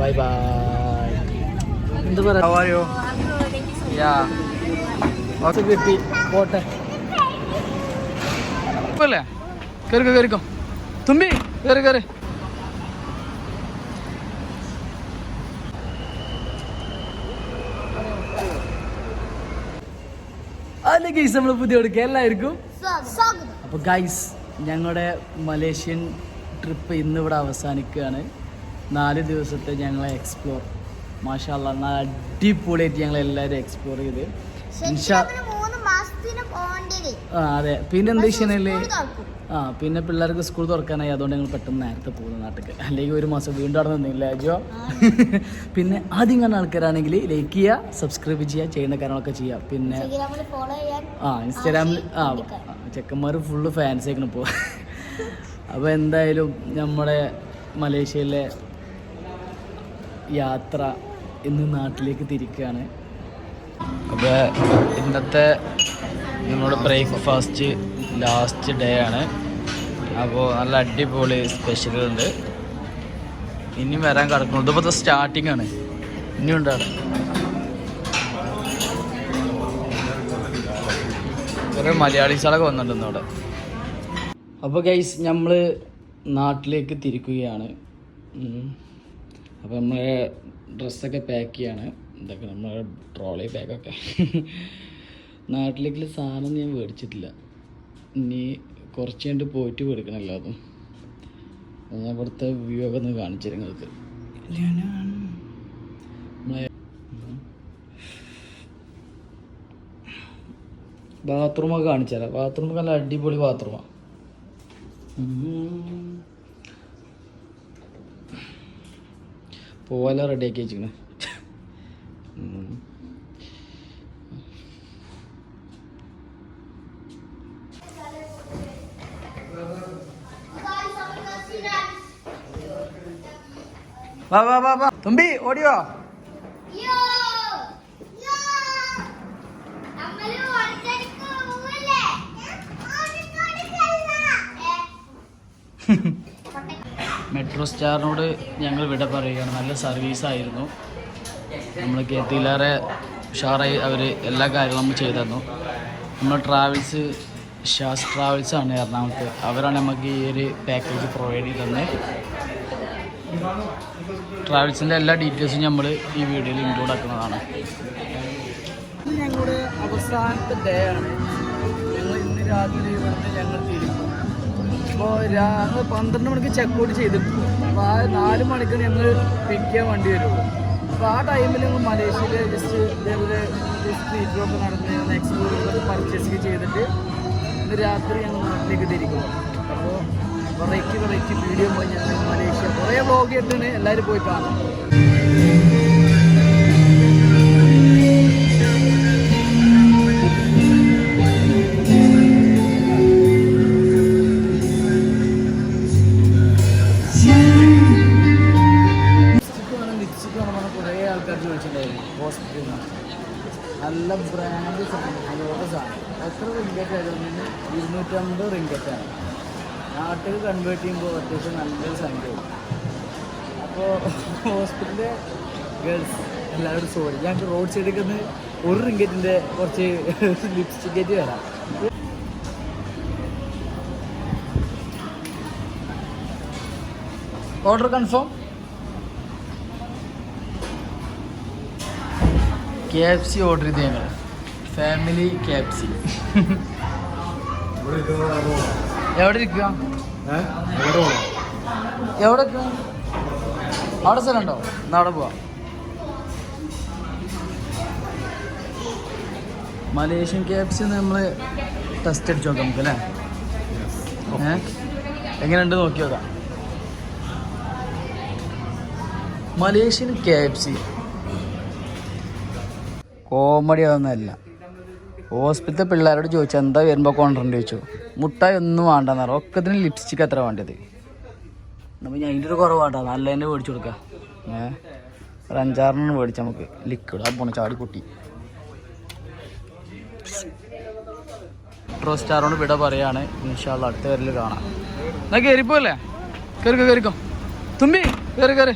By bye എന്ത് പറയാ? കിട്ടി പോട്ടെ അല്ലേ കയറിക്കോ കയറിക്കോ തുമ്പി. കയറി കയറി അല്ല ഗൈസ് നമ്മൾ പുതിയ കൊടുക്കുക. എല്ലാവർക്കും സ്വാഗതം. അപ്പോൾ ഗൈസ് ഞങ്ങളുടെ മലേഷ്യൻ ട്രിപ്പ് ഇന്നിവിടെ അവസാനിക്കുകയാണ്. നാല് ദിവസത്തെ ഞങ്ങളെ എക്സ്പ്ലോർ മാഷാല്ല നല്ല അടിപൊളിയായിട്ട് ഞങ്ങൾ എല്ലാവരും എക്സ്പ്ലോർ ചെയ്ത്. ആ അതെ. പിന്നെ എന്താ വെച്ചാൽ ആ പിന്നെ പിള്ളേർക്ക് സ്കൂൾ തുറക്കാനായി. അതുകൊണ്ട് ഞങ്ങൾ പെട്ടെന്ന് നേരത്തെ പോകുന്നു നാട്ടിൽ അല്ലെങ്കിൽ ഒരു മാസം വീണ്ടും അവിടെ നിന്നില്ല ജോ പിന്നെ ആദ്യം കാണുന്ന ആൾക്കാരാണെങ്കിൽ ലൈക്ക് ചെയ്യുക സബ്സ്ക്രൈബ് ചെയ്യുക ചെയ്യുന്ന കാര്യങ്ങളൊക്കെ ചെയ്യുക. പിന്നെ ആ ഇൻസ്റ്റാഗ്രാമിൽ ആ ചെക്കന്മാർ ഫുള്ള് ഫാൻസ് ആയിരിക്കണം ഇപ്പോൾ അപ്പോൾ എന്തായാലും നമ്മുടെ മലേഷ്യയിലെ യാത്ര ഇന്ന് നാട്ടിലേക്ക് തിരിക്കുകയാണ്. അപ്പോൾ ഇന്നത്തെ നമ്മുടെ ബ്രേക്ക്ഫാസ്റ്റ് ലാസ്റ്റ് ഡേ ആണ്. അപ്പോൾ നല്ല അടിപൊളി സ്പെഷ്യലുണ്ട് ഇനിയും വരാൻ കിടക്കുന്നു. ഇതിപ്പോൾ സ്റ്റാർട്ടിംഗ് ആണ്. ഇനിയും ഉണ്ടാണ് കുറേ മലയാളീസുകളൊക്കെ വന്നിട്ടുണ്ട് അവിടെ. അപ്പോൾ ഗൈസ് നമ്മൾ നാട്ടിലേക്ക് തിരിക്കുകയാണ്. അപ്പോൾ നമ്മൾ ഡ്രസ്സൊക്കെ പാക്ക് ചെയ്യാണ്. ഇതൊക്കെ നമ്മൾ ട്രോളി ബാഗൊക്കെ നാട്ടിലേക്കുള്ള സാധനം ഞാൻ മേടിച്ചിട്ടില്ല. ഇനി കുറച്ച് കണ്ട് പോയിട്ട് മേടിക്കണമല്ലോ അതും ഞാൻ ഇവിടുത്തെ വ്യൂ ഒക്കെ ഒന്ന് കാണിച്ചു നിങ്ങൾക്ക്. ബാത്റൂമൊക്കെ കാണിച്ചു തരാം ബാത്റൂമൊക്കെ നല്ല അടിപൊളി ബാത്റൂമാണ് പോലെ റെഡിയാക്കി വെച്ചിക്കണ് വാ വാ വാ വാ. തുമ്പി ഓടിയോ യോ! യോ! നമ്മൾ ഓടിച്ചടിക്ക് പോവല്ലേ? ഓടിച്ചടിക്കല്ല. ഏ, മെട്രോ സ്റ്റാറിനോട് ഞങ്ങൾ വിട പറയുകയാണ്. നല്ല സർവീസായിരുന്നു. നമ്മൾ കെത്തിയിലേറെ ഉഷാറായി അവർ എല്ലാ കാര്യങ്ങളും നമ്മൾ ചെയ്തു തന്നു. നമ്മൾ ട്രാവൽസ് ഷാസ് ട്രാവൽസ് ആണ് എറണാകുളത്ത്. അവരാണ് നമുക്ക് ഈ ഒരു പാക്കേജ് പ്രൊവൈഡ് ചെയ്ത് തന്നെ. ട്രാവൽസിന്റെ എല്ലാ ഡീറ്റെയിൽസും നമ്മൾ ഈ വീഡിയോയിൽ ഇൻക്ലൂഡ് ആക്കുന്നതാണ്. ഞങ്ങളുടെ അവസാനത്തെ ഡേ ആണ്. ഞങ്ങൾ ഇന്ന് രാത്രി ഇവിടുന്ന് ഞങ്ങൾ അപ്പോൾ രാവിലെ പന്ത്രണ്ട് മണിക്ക് ചെക്ക് ഔട്ട് ചെയ്തിട്ടുണ്ട് അപ്പോൾ ആ നാല് മണിക്ക് ഞങ്ങൾ പിക്ക് ചെയ്യാൻ വണ്ടി വരുള്ളൂ. അപ്പോൾ ആ ടൈമിൽ ഞങ്ങൾ മലേഷ്യയിൽ ജസ്റ്റ് ഇതേപോലെ സ്ട്രീറ്റ് ഷോപ്പ് നടന്ന് ഞങ്ങൾ എക്സ്പ്ലോർ ചെയ്ത് പർച്ചേസ് ചെയ്തിട്ട് ഇന്ന് രാത്രി ഞങ്ങൾ നാട്ടിലേക്ക് തിരിക്കും അപ്പോൾ വെറൈറ്റി വെറൈറ്റി വീഡിയോ പോയി ഞങ്ങൾ മലേഷ്യ. കുറേ വ്ളോഗ് ഇട്ടിട്ട് എല്ലാവരും പോയി കാണാം. ഇരുന്നൂറ്റമ്പത് റിങ്കറ്റാണ് നാട്ടിൽ കൺവേർട്ട് ചെയ്യുമ്പോൾ അത്യാവശ്യം നല്ലൊരു സംഖ്യ. അപ്പോൾ ഹോസ്പിറ്റലിലെ ഗേൾസ് എല്ലാവരും സോറി ഞങ്ങൾക്ക് റോഡ് സൈഡിൽ നിന്ന് ഒരു റിങ്കറ്റിന്റെ കുറച്ച് ലിപ്സ്റ്റിക്കേറ്റ് വരാം. Order confirm K F C order ചെയ്ത് ഞങ്ങൾ ഫാമിലി കെ എഫ് സി എവിടെ ഇരിക്കുക എവിടെ അവിടെ സ്ഥലമുണ്ടോ? എന്നാ അവിടെ പോവാ. മലേഷ്യൻ കെ എഫ് നമ്മൾ ടെസ്റ്റ് അടിച്ച് നോക്കാം നമുക്ക് അല്ലേ എങ്ങനെയുണ്ട് നോക്കി നോക്കാം. Malaysian K F C. Comedy അതൊന്നുമല്ല ഹോസ്പിറ്റൽ പിള്ളേരോട് ചോദിച്ചു എന്താ വരുമ്പോൾ കൊണ്ടുവരേണ്ടി ചോദിച്ചു. മുട്ടായി ഒന്നും വേണ്ടെന്ന് പറഞ്ഞു. ഒക്കത്തിന് ലിപ്സ്റ്റിക്ക് എത്ര വേണ്ടത്? നമ്മൾ ഞാൻ അതിന്റെ ഒരു കുറവാട്ടോ. നല്ല തന്നെ മേടിച്ചു കൊടുക്കാം. ഏ? ഒരു അഞ്ചാറെണ്ണം മേടിച്ച നമുക്ക് ലിക്വിഡ് ആ പോണ ചാടി കുട്ടി. മെട്രോ സ്റ്റാറോട് വിട പറയാണ്. ഇൻഷാള്ള അടുത്ത വരൽ കാണാം. എന്നാ കയറിപ്പോലെ കയറിക്കോ കയറിക്കും തുമ്പി കയറി കയറി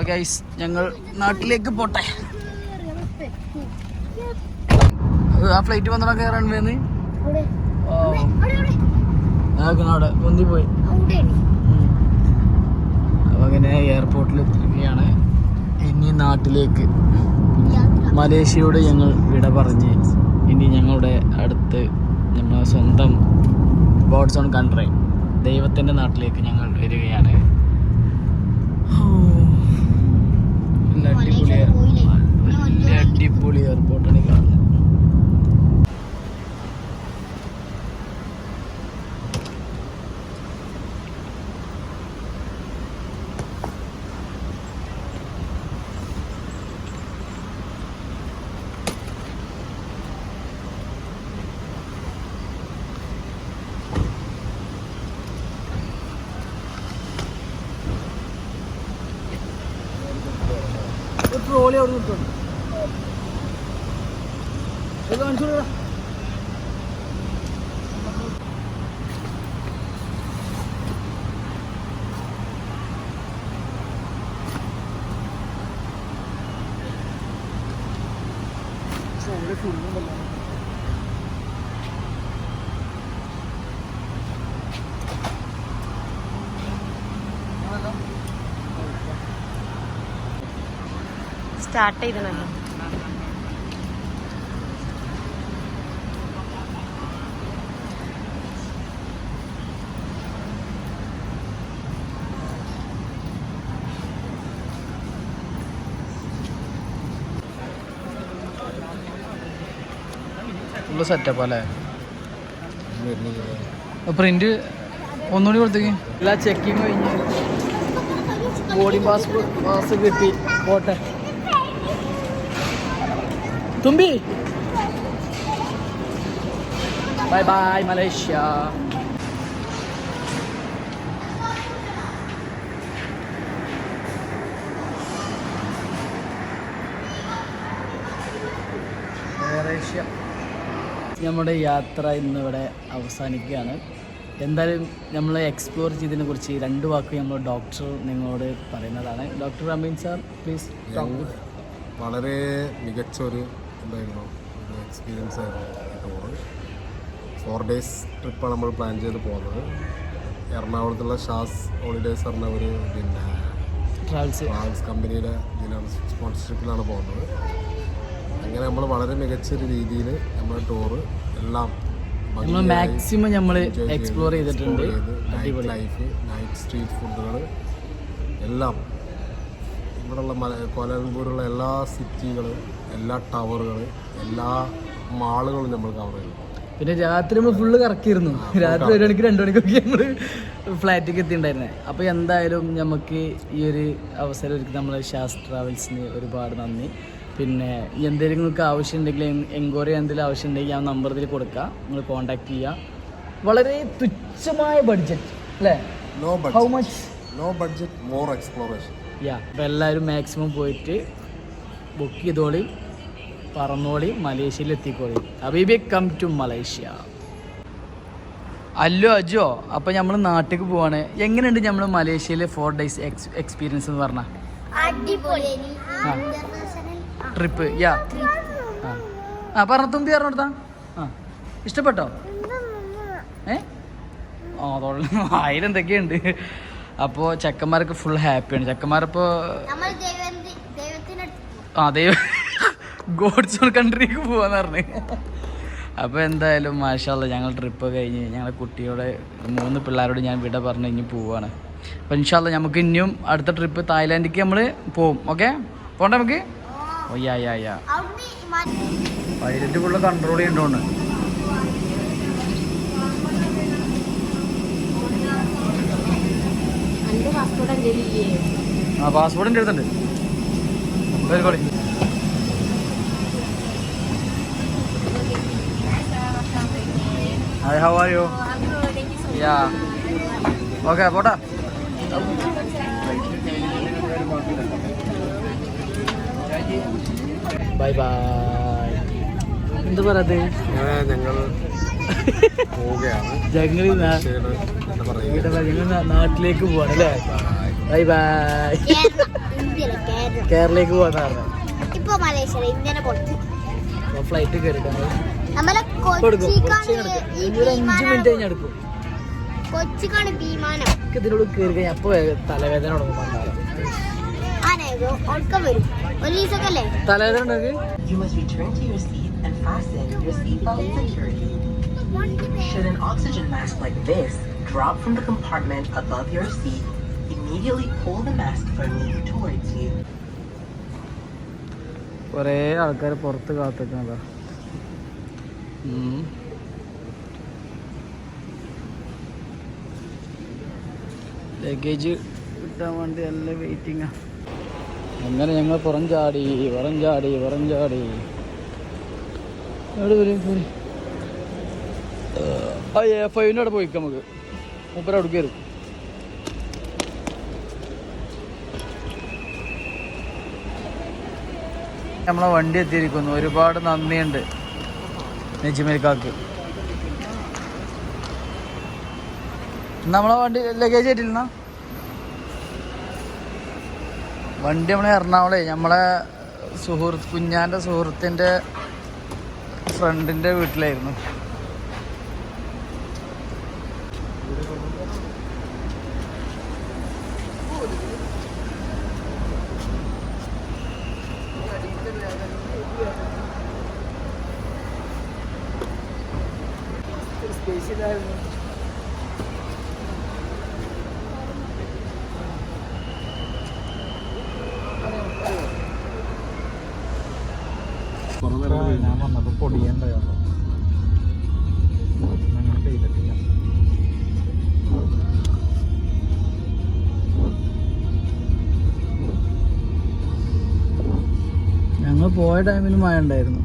ഓക്കെ ഐസ് ഞങ്ങൾ നാട്ടിലേക്ക് പോട്ടെ. ആ ഫ്ലൈറ്റ് വന്നോ കയറാൻ വേന്ന് അവിടെ. മുന്തി പോയി. അപ്പൊ അങ്ങനെ എയർപോർട്ടിൽ എത്തിയിരിക്കുകയാണ്. ഇനി നാട്ടിലേക്ക്. മലേഷ്യയോട് ഞങ്ങൾ വിട പറഞ്ഞ് ഇനി ഞങ്ങളുടെ അടുത്ത് ഞങ്ങളുടെ സ്വന്തം ഗോഡ്സ് ഓൺ കൺട്രി ദൈവത്തിന്റെ നാട്ടിലേക്ക് ഞങ്ങൾ വരികയാണ്. ഹോ. നല്ല അടിപൊളി എയർ- വലിയ അടിപൊളി എയർപോർട്ടാണ് ഈ കാണുന്നത് ട്രോളി അവിടെ കിട്ടും കാണിച്ചു കൊടുക്കടാ. ട്രോളി full ഉണ്ടല്ലോ. സ്റ്റാർട്ട് ചെയ്തണല്ലോ ഫുള്ള് സെറ്റപ്പ് അല്ലേ? പ്രിന്റ് ഒന്നുകൂടി കൊടുത്തേക്ക്. എല്ലാ ചെക്കിങ് കഴിഞ്ഞ്. ബോഡി പാസ് പാസ് കിട്ടി. പോട്ടെ. തുമ്പി ബൈ ബൈ മലേഷ്യ മലേഷ്യ നമ്മുടെ യാത്ര ഇന്നിവിടെ അവസാനിക്കുകയാണ്. എന്തായാലും നമ്മൾ എക്സ്പ്ലോർ ചെയ്തതിനെ കുറിച്ച് രണ്ട് വാക്ക് നമ്മൾ ഡോക്ടർ നിങ്ങളോട് പറയുന്നതാണ്. ഡോക്ടർ അമീൻ സാർ പ്ലീസ് വളരെ മികച്ച ഒരു എന്തായിരുന്നു ഒരു എക്സ്പീരിയൻസ് ആയിരുന്നു ഈ ടൂറ് ഫോർ ഡേയ്സ് ട്രിപ്പാണ് നമ്മൾ പ്ലാൻ ചെയ്ത് പോകുന്നത് എറണാകുളത്തുള്ള ഷാസ് ഹോളിഡേയ്സ് പറഞ്ഞ ഒരു പിന്നെ ട്രാവൽസ് ട്രാവൽസ് കമ്പനിയുടെ ഇതിലാണ് സ്പോൺസർഷിപ്പിലാണ് പോകുന്നത്. അങ്ങനെ നമ്മൾ വളരെ മികച്ച ഒരു രീതിയിൽ നമ്മുടെ ടൂറ് എല്ലാം മാക്സിമം നമ്മൾ എക്സ്പ്ലോർ ചെയ്തിട്ടുണ്ട്. നൈറ്റ് ലൈഫ് നൈറ്റ് സ്ട്രീറ്റ് ഫുഡുകൾ എല്ലാം ഇവിടെയുള്ള മല കോലാലംപൂരുള്ള എല്ലാ സിറ്റികൾ എല്ലാ ടവറുകൾ എല്ലാ മാളുകളും നമ്മൾ കവർ ചെയ്തു. പിന്നെ രാത്രി നമ്മൾ ഫുള്ള് കറക്കിയിരുന്നു. രാത്രി ഒരു മണിക്ക് രണ്ടു മണിക്കൊക്കെ നമ്മൾ ഫ്ലാറ്റിലേക്ക് എത്തിയിട്ടുണ്ടായിരുന്നത് അപ്പോൾ എന്തായാലും നമുക്ക് ഈ ഒരു അവസരം ഒരുക്കി നമ്മൾ ഷാസ് ട്രാവൽസിന് ഒരുപാട് നന്ദി. പിന്നെ എന്തെങ്കിലും നിങ്ങൾക്ക് ആവശ്യമുണ്ടെങ്കിൽ എൻക്വയറി എന്തെങ്കിലും ആവശ്യമുണ്ടെങ്കിൽ ആ നമ്പറിൽ കൊടുക്കുക നിങ്ങൾ കോൺടാക്ട് ചെയ്യുക വളരെ തുച്ഛമായ ബഡ്ജറ്റ് അല്ലേ? No how much no budget more exploration yeah അപ്പോൾ എല്ലാവരും മാക്സിമം പോയിട്ട് ബുക്ക് ചെയ്തോളി പറന്നോളി മലേഷ്യയിൽ എത്തിക്കോളി. അബീബി കം ടു മലേഷ്യ. അല്ലോ അജോ അപ്പോൾ നമ്മൾ നാട്ടിലേക്ക് പോവാണ്. എങ്ങനെയുണ്ട് നമ്മൾ മലേഷ്യയിലെ ഫോർ ഡേയ്സ് എക്സ്പീരിയൻസ് എന്ന് പറഞ്ഞാൽ ട്രിപ്പ് യാ ആ. ആ പറഞ്ഞ തുമ്പി പറഞ്ഞോടുത്താ ആ. ഇഷ്ടപ്പെട്ടോ? ഏ? ആ അതോളം അതിലെന്തൊക്കെയുണ്ട് അപ്പോൾ ചെക്കന്മാർക്ക് ഫുൾ ഹാപ്പിയാണ് ചെക്കന്മാരിപ്പോൾ നമ്മൾ ദൈവം ഗോഡ്സ് ഓൺ കൺട്രിക്ക് പോവാന്ന് പറഞ്ഞു. അപ്പോൾ എന്തായാലും മാഷാല്ല ഞങ്ങൾ ട്രിപ്പ് കഴിഞ്ഞ് ഞങ്ങളെ കുട്ടിയോടെ മൂന്ന് പിള്ളേരോട് ഞാൻ വിട പറഞ്ഞ് ഇനി പോവാണ്. അപ്പോൾ ഇൻഷാല്ല നമുക്ക് ഇനിയും അടുത്ത ട്രിപ്പ് തായ്ലാൻഡിലേക്ക് നമ്മൾ പോവും ഓക്കെ പോണ്ടേ നമുക്ക്? ഓ yeah yeah yeah. Pilot full control ചെയ്യണ്ടോണ്ട് എന്റെ പാസ്പോർട്ട് എന്റെ ആ അടുത്തുണ്ട് വരുകോളി hi how are you yeah okay പോട്ടെ. ബൈ ബൈ എന്ത് പറയത് അങ്ങനെ ഞങ്ങൾ ഞങ്ങൾ നാട്ടിലേക്ക് പോവാണ് അല്ലേ? ബൈ. ബൈ കേരളയിലേക്ക് ഇപ്പൊ മലേഷ്യ ഇന്ത്യനെ ഫ്ലൈറ്റ് ഒരു അഞ്ച് മിനിറ്റ് കൊച്ചിക്കാണ് വിമാനം. ഇതിനോട് കയറി കഴിഞ്ഞാൽ അപ്പൊ തലവേദന തുടങ്ങും തലവേദന ഉണ്ടെങ്കിൽ Should an oxygen mask like this drop from the compartment above your seat, immediately pull the mask firmly towards you. കുറേ ആൾക്കാർ പുറത്ത് കാത്തിക്കുന്നതാ ലഗേജ് കിട്ടാൻ വേണ്ടി നല്ല വെയിറ്റിംഗ് അങ്ങനെ ഞങ്ങൾ പുറം ചാടി പുറം ചാടി പുറം ചാടി എവിടെ വരും ആ എ നമുക്ക്. മൂപ്പര അവിടെ വരും നമ്മളെ വണ്ടി എത്തിയിരിക്കുന്നു. ഒരുപാട് നന്ദിയുണ്ട് നെജിമേൽക്കാക്ക് നമ്മളെ വണ്ടി ലഗേജ് ആയിട്ടില്ല വണ്ടി നമ്മളെ എറണാകുളേ നമ്മളെ സുഹൃത്ത് കുഞ്ഞാന്റെ സുഹൃത്തിന്റെ ഫ്രണ്ടിന്റെ വീട്ടിലായിരുന്നു. സ്പേസിലായിരുന്നു ഞാൻ വന്നപ്പോൾ പൊടിയുണ്ടായിരുന്നു അങ്ങനെ പെയ്തിട്ടില്ല ഞങ്ങൾ പോയ ടൈമിൽ മഴ ഉണ്ടായിരുന്നു.